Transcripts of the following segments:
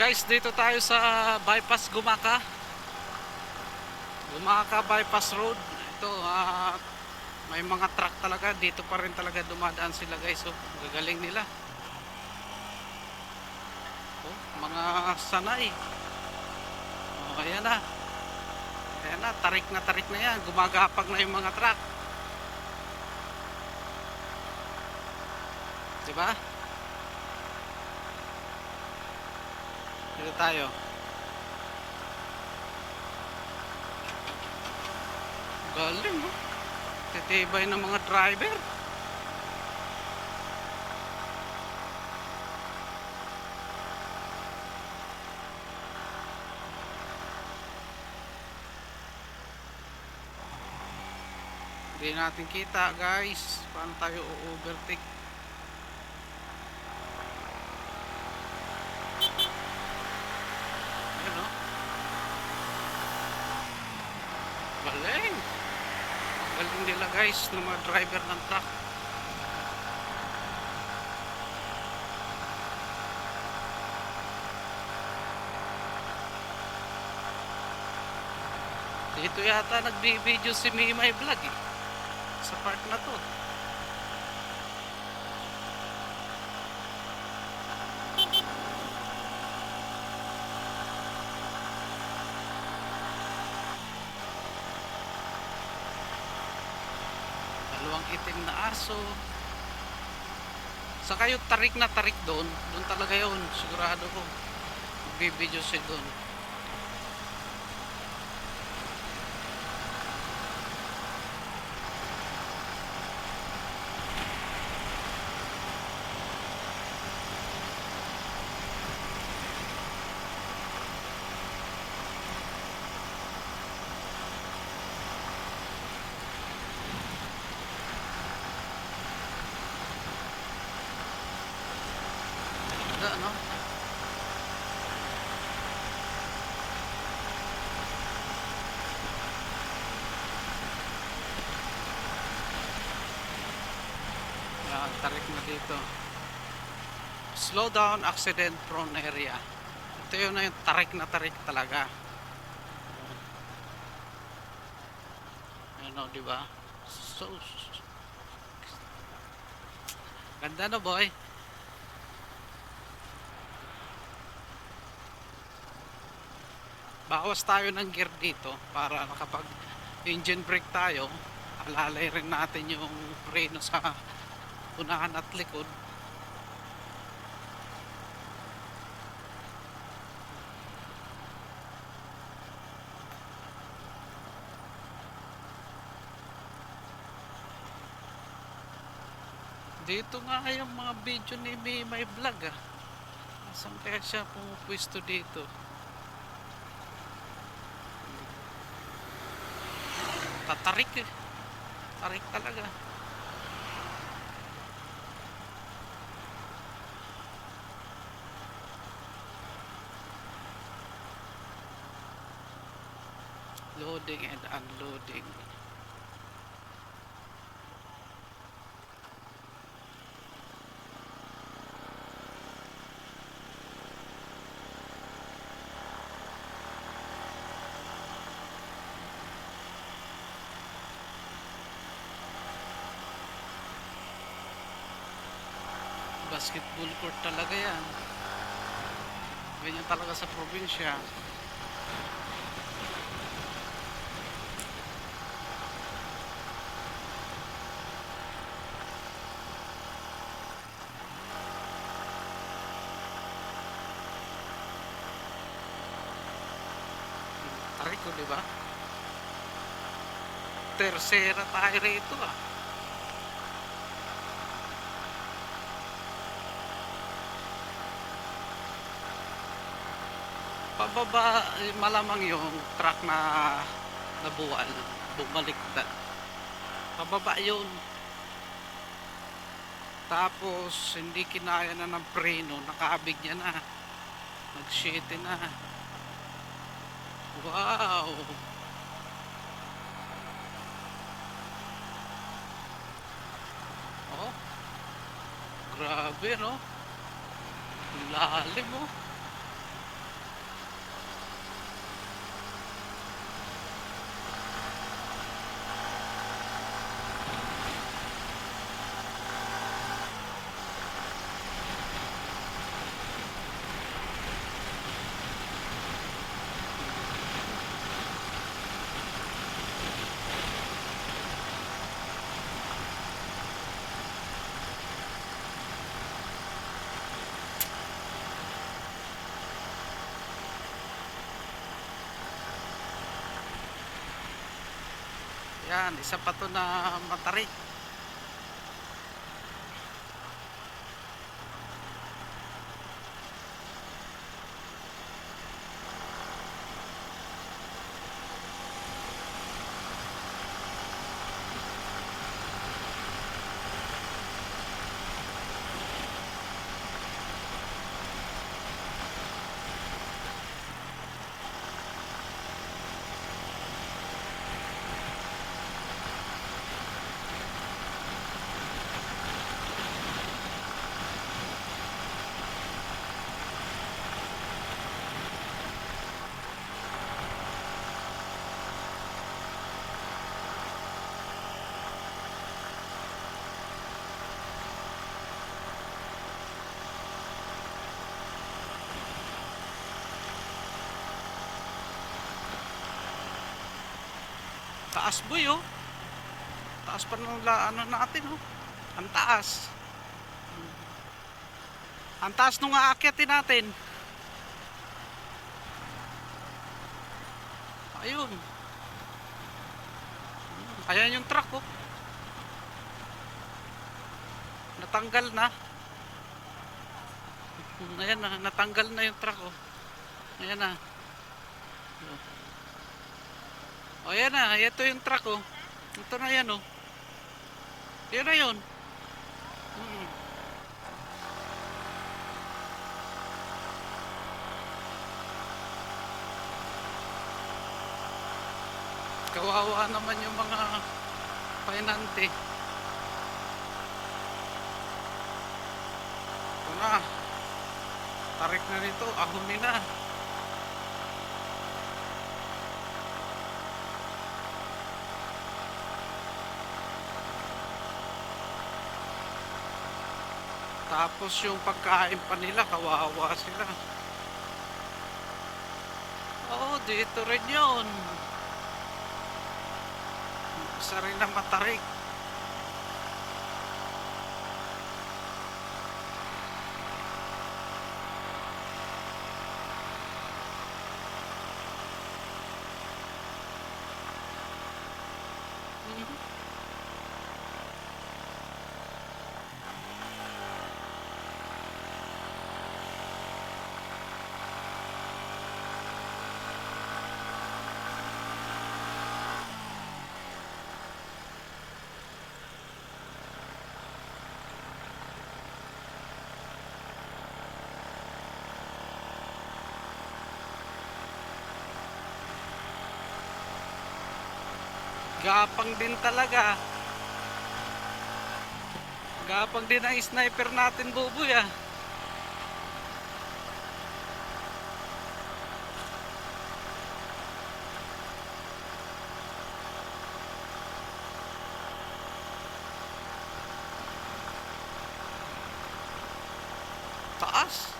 Guys, dito tayo sa bypass Gumaka. Gumaka bypass road. Ito, ah, may mga truck talaga. Dito pa rin talaga dumadaan sila guys. Oh, gagaling nila. Oh, mga sanay. Oh, ayan na. Ayan na, tarik na tarik na yan. Gumagapag na yung mga truck. Diba? Dito tayo. Galing, no? Titibay ng mga driver. Hindi natin kita, guys. Paano tayo o-overtake? Ayun, no? Galing. Nila guys ng mga driver ng truck. Dito yata nagbi-video si Mimay Vlog eh. Sa part na to. Dalawang itim na aso. Sa kayo tarik na tarik doon, doon talaga yun, sigurado ko. Bibidyo siya doon. Ganda, no? Tarik na dito. Slow down, accident prone area. Ito yun na yung tarik na tarik talaga. Ano, di ba? So, ganda no, boy? Bawas tayo ng gear dito para nakapag engine brake tayo. Alalay rin natin yung preno sa unahan at likod. Dito nga yung mga video ni May may vlog ah. Saan kaya siya pumupwisto dito tatarik eh. Tarik talaga. Loading and unloading. Basketball court talaga yan. Ganyan talaga sa probinsya. Ko, di ba? Tercera tayo rito ah. Pababa eh, malamang yung truck na nabuwal bumaliktad pababa yun. Tapos hindi kinaya na ng preno. Nakaabig niya na. Nag na. Wow! Oh grabe no? Lalim oh Yan, isa pa to na matarik. Taas boy oh. Taas pa ng ano natin oh. Ang taas. Ang taas nung aakyatin natin. Ayun. Ayan yung truck oh. Natanggal na. Ayan na, natanggal na yung truck oh. Ayan na. O yan na, ito yung truck oh. Ito na yan oh. Yan na yun. Hmm. Kawawa naman yung mga painante. Ito na. Tarik na nito, ahumi na. Tapos yung pagkain pa nila, kawawa sila. Oo, dito rin yun. Isa rin na matarik. Gapang din talaga. Gapang din ang sniper natin, buboy ah. Taas.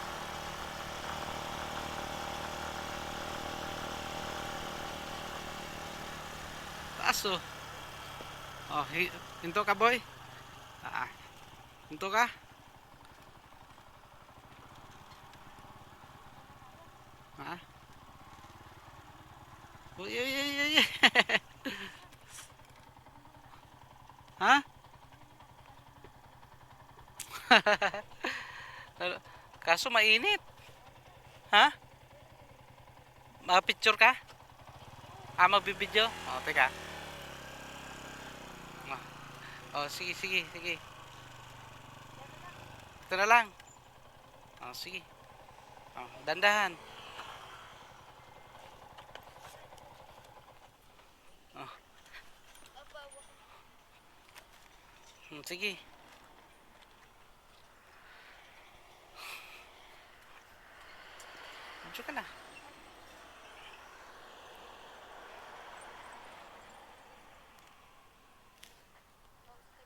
Taas oh. Oh, hi- hinto ka boy. Ah. Hinto ka. Ha? Uy, uy, uy, uy. ha? Kaso mainit. Ha? Mapicture ka? Ah, magbibideo? O, teka. Oh, sige, sige, sige. Ito na lang. Oh, sige. Oh, dandahan. Oh. Sige. Medyo ka na.